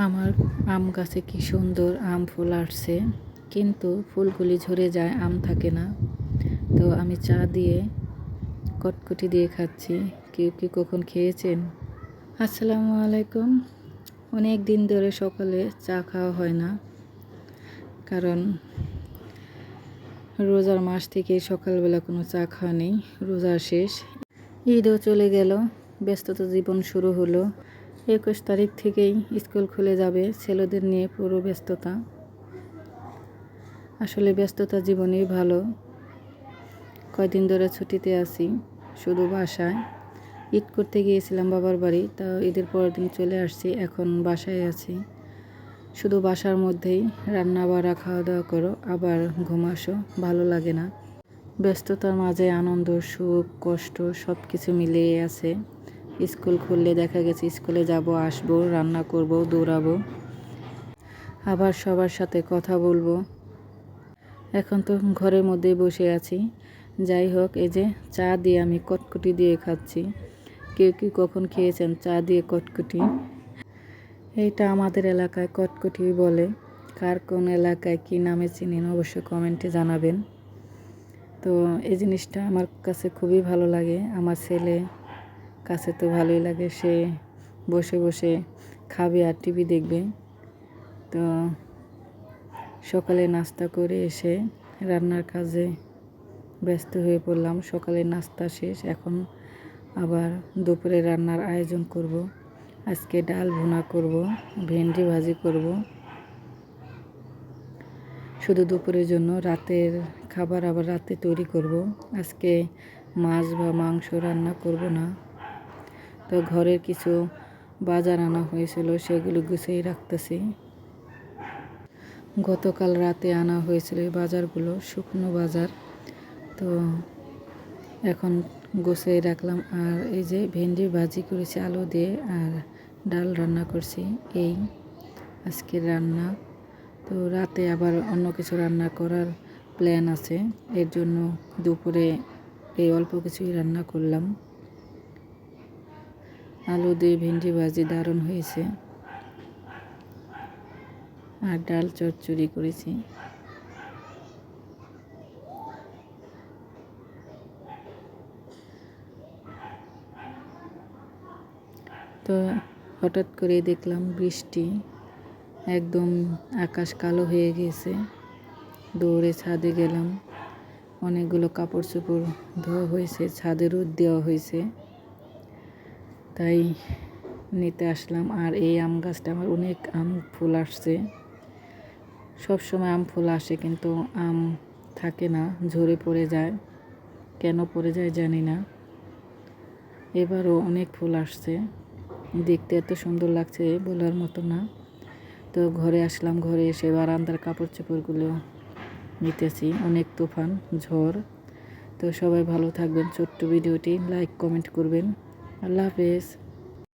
আমার আম গাছে কি সুন্দর আম ফুল আসছে, কিন্তু ফুলগুলি ঝরে যায়, আম থাকে না। তো আমি চা দিয়ে কটকটি দিয়ে খাচ্ছি। কেউ কি কখন খেয়েছেন? আসসালামু আলাইকুম। অনেক দিন ধরে সকালে চা খাওয়া হয় না, কারণ রোজার মাস থেকে সকালবেলা কোনো চা খাওয়া নেই, রোজা শেষ। ঈদও চলে গেল, ব্যস্ততা জীবন শুরু হলো। একুশ তারিখ থেকেই স্কুল খুলে যাবে ছেলেদের নিয়ে পুরো ব্যস্ততা। আসলে ব্যস্ততা জীবনেই ভালো। কয়দিন ধরে ছুটিতে আছি, শুধু বাসায়। ঈদ করতে গিয়েছিলাম বাবার বাড়ি, তা ঈদের পরের দিন চলে আসছি, এখন বাসায় আছি। শুধু বাসার মধ্যেই রান্না বাড়া খাওয়া দাওয়া করো, আবার ঘুমাসো ভালো লাগে না। ব্যস্ততার মাঝে আনন্দ, সুখ, কষ্ট সব কিছু মিলিয়ে আছে। স্কুল খুললে দেখা গেছে স্কুলে যাব, আসব, রান্না করব, দৌড়াবো। আবার সবার সাথে কথা বলব। এখন তো ঘরের মধ্যেই বসে আছি। যাই হোক, এই যে চা দিয়ে আমি কটকুটি দিয়ে খাচ্ছি। কেউ কি কখন খেয়েছেন চা দিয়ে কটকুটি? এইটা আমাদের এলাকায় কটকুটি বলে। কার কোন এলাকায় কী নামে চিনেন অবশ্যই কমেন্টে জানাবেন। তো এই জিনিসটা আমার কাছে খুবই ভালো লাগে। আমার ছেলে কাছে তো ভালোই লাগে, সে বসে বসে খাবে আর টিভি দেখবে। তো সকালে নাস্তা করে এসে রান্নার কাজে ব্যস্ত হয়ে পড়লাম। সকালে নাস্তা শেষ, এখন আবার দুপুরে রান্নার আয়োজন করব। আজকে ডাল ভুনা করব, ভেন্ডি ভাজি করব। শুধু দুপুরের জন্য, রাতের খাবার আবার রাতে তৈরি করব। আজকে মাছ বা মাংস রান্না করব না। তো ঘরের কিছু বাজার আনা হয়েছিল, সেগুলো গুছিয়ে রাখতেছি। গতকাল রাতে আনা হয়েছিল এই বাজারগুলো, শুকনো বাজার। তো এখন গুছিয়ে রাখলাম। আর এই যে ভেন্ডি ভাজি করেছি, আলু দিয়ে আর ডাল রান্না করছি, এই আজকের রান্না। তো রাতে আবার অন্য কিছু রান্না করার প্ল্যান আছে, এর জন্য দুপুরে এই অল্প কিছুই রান্না করলাম। আলু দিয়ে ভেন্ডি ভাজি দারুণ হয়েছে। আর ডাল চচ্চড়ি করেছি। তো হঠাৎ করে দেখলাম বৃষ্টি, একদম আকাশ কালো হয়ে গেছে। দৌড়ে ছাদে গেলাম। অনেকগুলো কাপড় চোপড় ধোয়া হয়েছে, ছাদে রোদ দেওয়া হয়েছে। তাই নিতে আসলাম। আর এই আম গাছটা আমার অনেক আম ফুল আসছে। সব সময় আম ফুল আসে কিন্তু আম থাকে না, ঝরে পড়ে যায়। কেন পড়ে যায় জানি না। এবারও অনেক ফুল আসছে। দেখতে এত সুন্দর লাগছে বলার মতো না। তো ঘরে আসলাম, ঘরে এসে বারান্দার কাপড় চোপড়গুলো নিতেছি। অনেক তুফান, ঝড়। তো সবাই ভালো থাকবেন। ছোট্ট ভিডিওটি লাইক, কমেন্ট করবেন। আল্লাহ হাফেজ